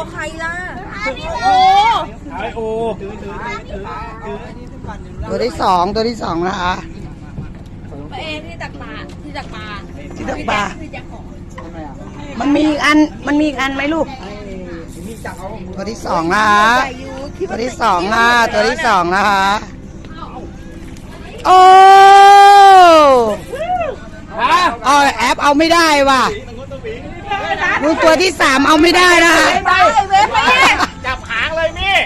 เอาใครล่ะ โอ้ไอโอตัวที่สองตัวที่สองนะคะไปเองที่ตักปลาที่ตักปลาที่ตักปลาที่จะขอมันมีอีกอันมันมีอีกอันไหมลูก ตัวที่สองนะคะตัวที่สองนะตัวที่สองนะคะโอ้ฮะเอาแอปเอาไม่ได้ว่ะ ลูกตัวที่สามเอาไม่ได้นะคะไปเว็บไปเองจับหางเลยนี่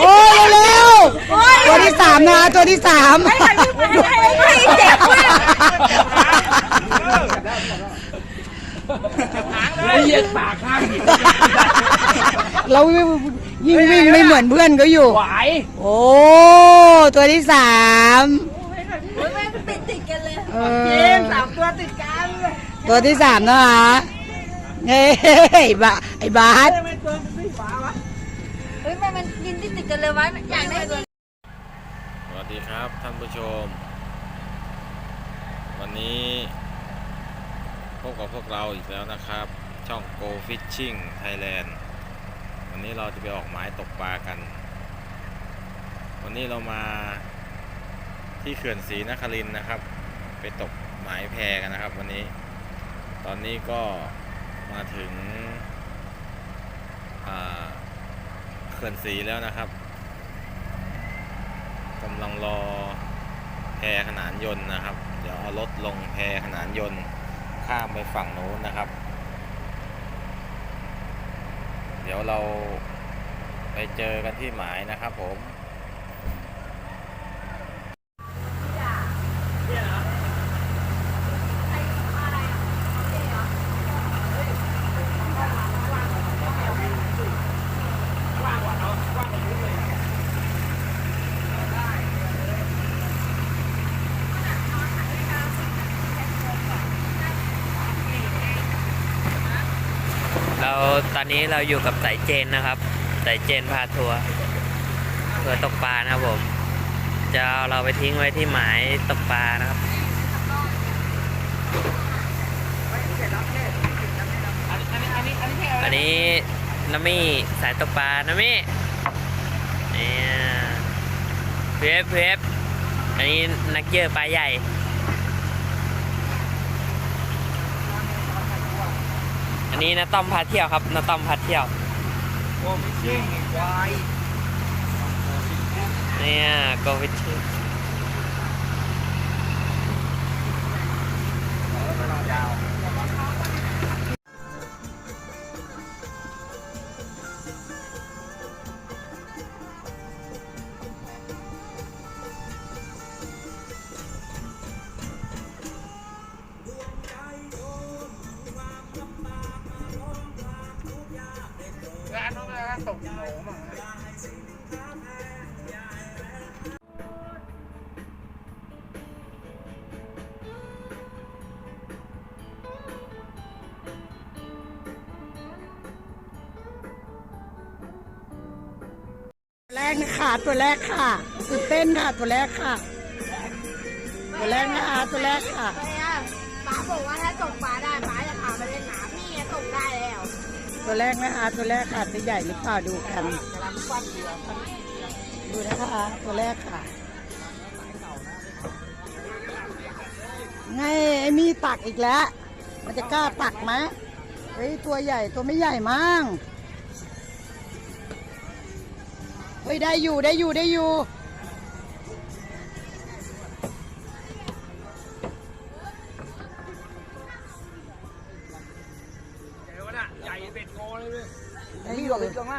โอ้ยเร็วๆตัวที่สามนะคะตัวที่สามไม่เจ็บมากแล้วเหยียดปากข้างหินเรายิ่งวิ่งไม่เหมือนเพื่อนเขาอยู่ ไหวโอ้ตัวที่สามเฮ้ยไม่ติดติดกันเลยเอเกอมสามตัวติดกันเลยตัวที่สามนะคะ เฮ้ยบ้าไอ้บาสเฮ้ยมันมันกินติดติดกันเลยวะอยากได้ตัวสวัสดีครับท่านผู้ชม วันนี้พบกับพวกเราอีกแล้วนะครับ ช่อง Go Fishing Thailand วันนี้เราจะไปออกหมายตกปลากัน วันนี้เรามาที่เขื่อนศรีนครินนะครับ ไปตกหมายแพกันนะครับ วันนี้ ตอนนี้ก็ มาถึงเขื่อนศรีแล้วนะครับกำลังรอแพขนานยนต์นะครับ เดี๋ยวเอารถลงแพขนานยนต์ข้ามไปฝั่งโน้นนะครับ เดี๋ยวเราไปเจอกันที่หมายนะครับผม ตอนนี้เราอยู่กับสายเจนนะครับสายเจนพาทัวร์ทัวร์ตกปลานะครับผม จะเอาเราไปทิ้งไว้ที่หมายตกปลานะครับอันนี้น้ำมี่สายตกปลาน้ำมี่เนี่ยเพียบเพียบอันนี้นักเยอะปลาใหญ่ อันนี้นาต้อมพาเที่ยวครับนาต้อมพาเที่ยวโอ้ไม่จริงควายเนี่ยโกวิชิงร้าน ตกโหนมั่งตัวแรกนะคะตัวแรกค่ะตื่นเต้นค่ะ ตัวแรกค่ะ ตัวแรกนะคะตัวแรกค่ะ ตัวแรกนะคะตัวแรกค่ะตัวใหญ่หรือเปล่าดูกัน ดูนะคะตัวแรกค่ะไงไอ้มีตักอีกแล้ว มันจะกล้าตักไหมเฮ้ยตัวใหญ่ตัวไม่ใหญ่มั้งเฮ้ยได้อยู่ได้อยู่ได้อยู่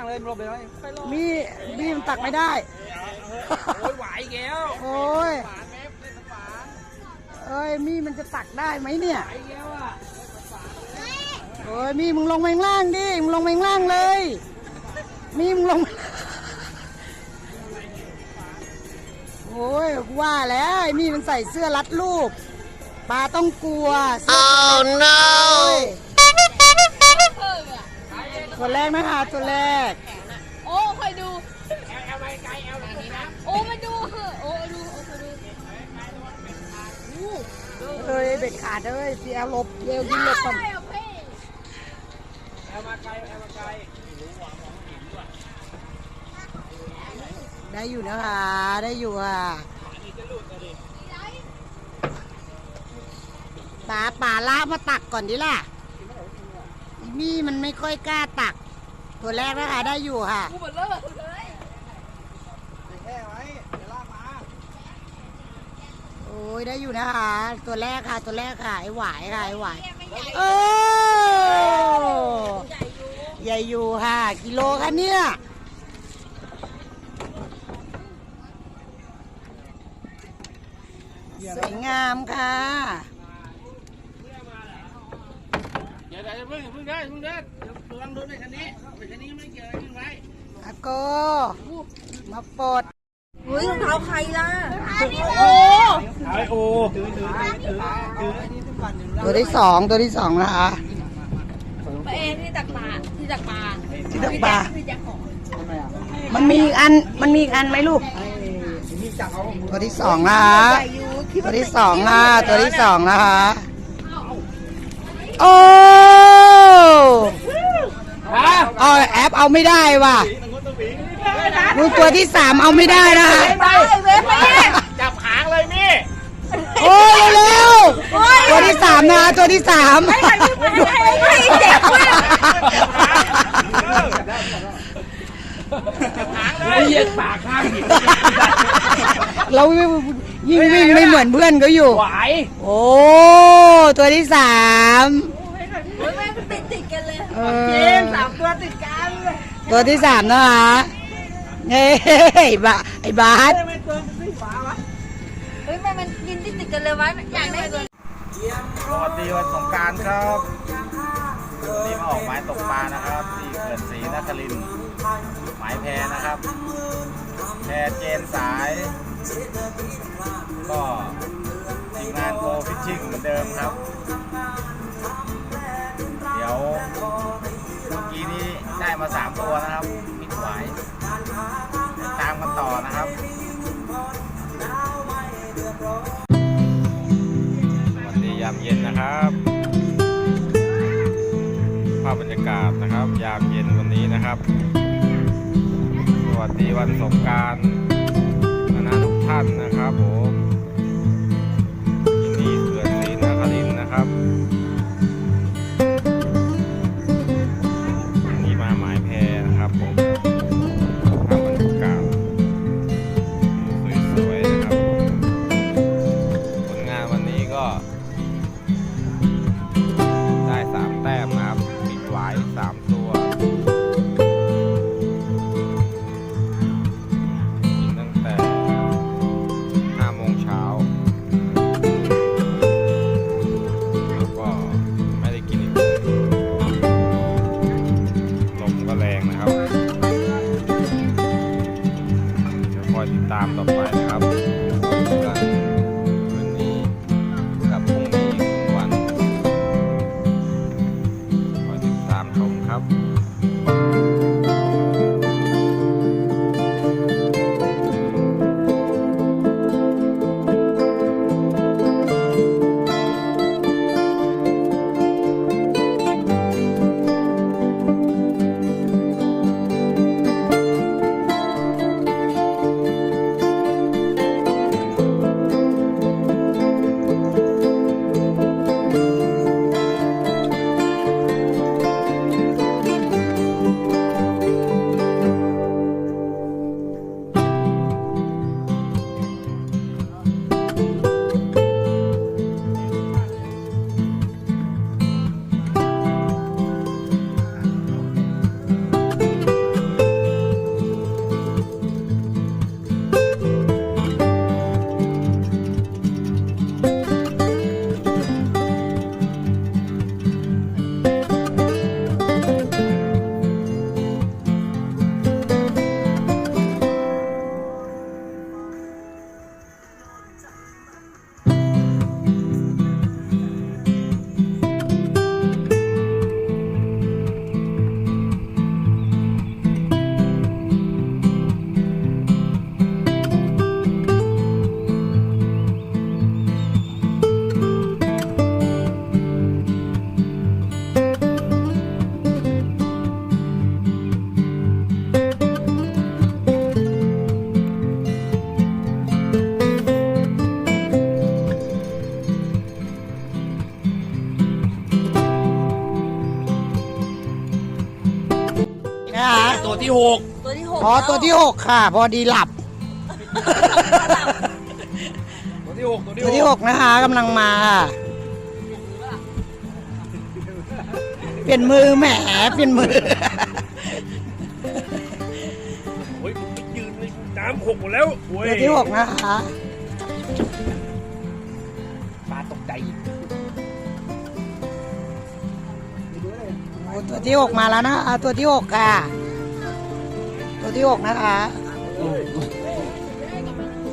างล่างเลยหลบไปเลยไปลงมีมีมันตักไม่ได้ โอ้ยไหวแก้วโอ้ยฝานแม่เล่นฝานเอ้ยมีมันจะตักได้ไหมเนี่ย ไหวแก้วอะโอ้ยมีมึงลงไปข้างล่างดิ มึงลงไปข้างล่างเลย มีมึงลง โอ้ยกูว่าแล้วไอ้มีมันใส่เสื้อรัดรูปปลาต้องกลัว oh no ตัวแรกนะคะตัวแราดเอ้ยเสียหลบเร็วยิงหลบก่อนได้เหรอพี่เอามาไกลเอามาไกลได้อยู่นะคะได้อยู่อะป๋าป๋าละมาตักก่อนดิล่ะอีมี่มันไม่ค่อยกล้าตัก ตัวแรกนะคะได้อยู่ค่ะ กูเหมือนเลิกเลย แค่ไว้เดี๋ยวลากมา โอ้ ยได้อยู่นะคะ ตัวแรกค่ะ ตัวแรกค่ะ ไอ้หวายค่ะไอ้หวายไม่ใหญ่โอ้ใหญ่อยู่ใหญ่อยู่ค่ะ กิโลคะเนี่ยสวยงามค่ะเดี๋ยวเดี๋ยวเพิ่งเพิ่งได้เพิ่งได้เดี๋ยวระวังโดนในคันนี้ในคันนี้ไม่เกี่ยวยิงไว้อาโกมาปลดเฮ้ยรองเท้าใครล่ะไอโอถือถือถือถือไอ้นี่ทุกวันอยู่ตัวที่สองตัวที่สองนะคะป้าเอที่ตักปลาที่ตักปลาที่ตักปลาที่แจ็คของทำไมอะมันมีอีกอันมันมีอีกอันไหมลูกไอ้มีจับเอาตัวที่สองนะคะตัวที่สองค่ะตัวที่สองนะคะโอ้ฮะเอาแอปเอาไม่ได้ว่ะ ดูตัวที่สามเอาไม่ได้นะคะ ไปเว้ยไปจับหางเลยนี่โอ้ยเร็วๆตัวที่สามนะคะตัวที่สามไม่เจ็บมากหางเลยเหยียดปากข้างหินเรายิ่งวิ่งไม่เหมือนเพื่อนเขาอยู่ ไหวโอ้ ตัวที่สามเฮ้ยไม่ติดติดกันเลยเอเจอมสามตัวติดกันเลยตัวที่สามนะคะ เฮ้ยไอ้บาไอ้บาสเฮ้ยมันมันกินติดติดกันเลยวะอยากได้ตัวสวัสดีวันสงการครับวันนี้มาออกหมายตกปลานะครับที่เขื่อนศรีนครินทร์หมายแพนะครับ แพเจนสาย ก็ทีมงานโกฟิชชิ่งเหมือนเดิมครับ เดี๋ยวเมื่อกี้นี้ได้มา 3 ตัวนะครับาพบรรยากาศนะครับ ยามเย็นวันนี้นะครับ สวัสดีวันสงกรารนะทุกท่านนะครับผม กตัวที่หกอ๋อตัวที่หกค่ะ พอดีหลับ ตัวที่หกตัวที่ตัวที่หกนะคะกำลังมาค่ะเปลี่ยนมือแหมเปลี่ยนมือโอ้ยมึงไปยืนเลยน้ำหกหมดแล้วโอ้ยตัวที่หกนะคะปลาตกใจโอ้ตัวที่หกมาแล้วนะคะตัวที่หกค่ะ ตัวที่หกนะคะ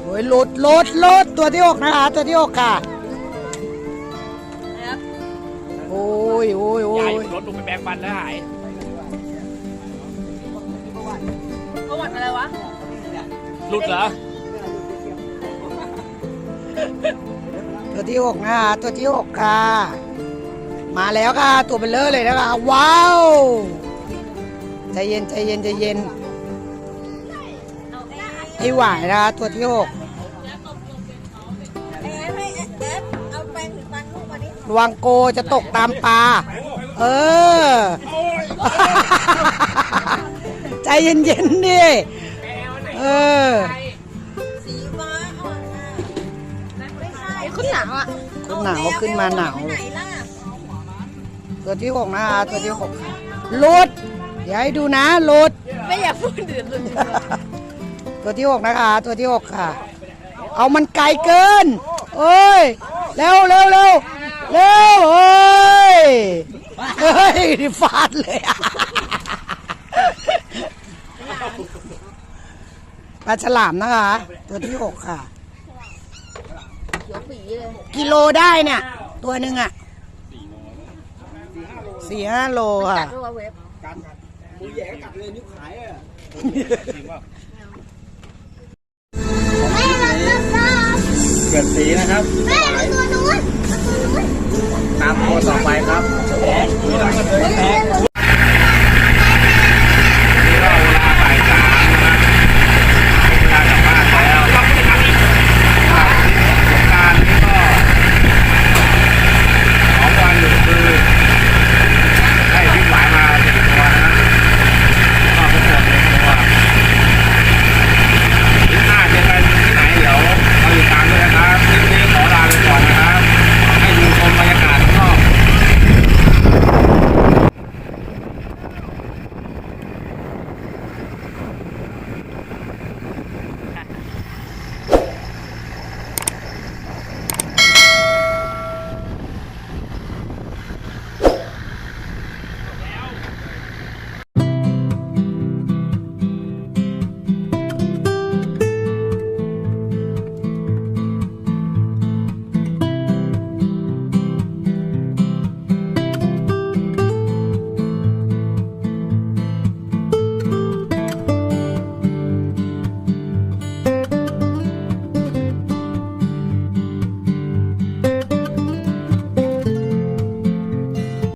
โอ้ยหลุดหลุดหลุดตัวที่หกนะคะ ตัวที่หกค่ะ โอ้ยโอ้ยโอ้ยายยรถลงไปแปลงฟันแล้วหายประวัติอะไรวะ หลุดเหรอ ตัวที่หกนะคะ ตัวที่หกค่ะ มาแล้วค่ะ ตัวเบลเลอร์เลยนะคะ ว้าว ใจเย็นใจเย็นใจเย็น ไอหวายนะคะตัวที่หกเอ๊ะให้เอ๊ะเอาแปรงถึงฟันลูกมาดิระวังโกจะตกตามปลา เออ ใจเย็นๆดิ เออ สีฟ้าอ่อนอะไม่ใช่ขึ้นหนาวอะขึ้นหนาวขึ้นมาหนาว ไปไหนล่ะตัวที่หกนะคะตัวที่หกหลุดอย่าให้ดูนะหลุด ไม่อยากพูดเดือดเลย ตัวที่หกนะคะ ตัวที่หกค่ะ เอามันไกลเกินเอ้ยเร็วเร็วเร็วเร็วเอ้ยเฮ้ยนี่ฟาดเลยอะปลาฉลามนะคะ ตัวที่หกค่ะเขียวปีเลยกิโลได้เนี่ย ตัวหนึ่งอะสี่ห้าโลค่ะจัดด้วยว่าเว็ บเกิดสีนะครับแม่ตัวนู้นตัวนู้นตามตัวต่อไปครับ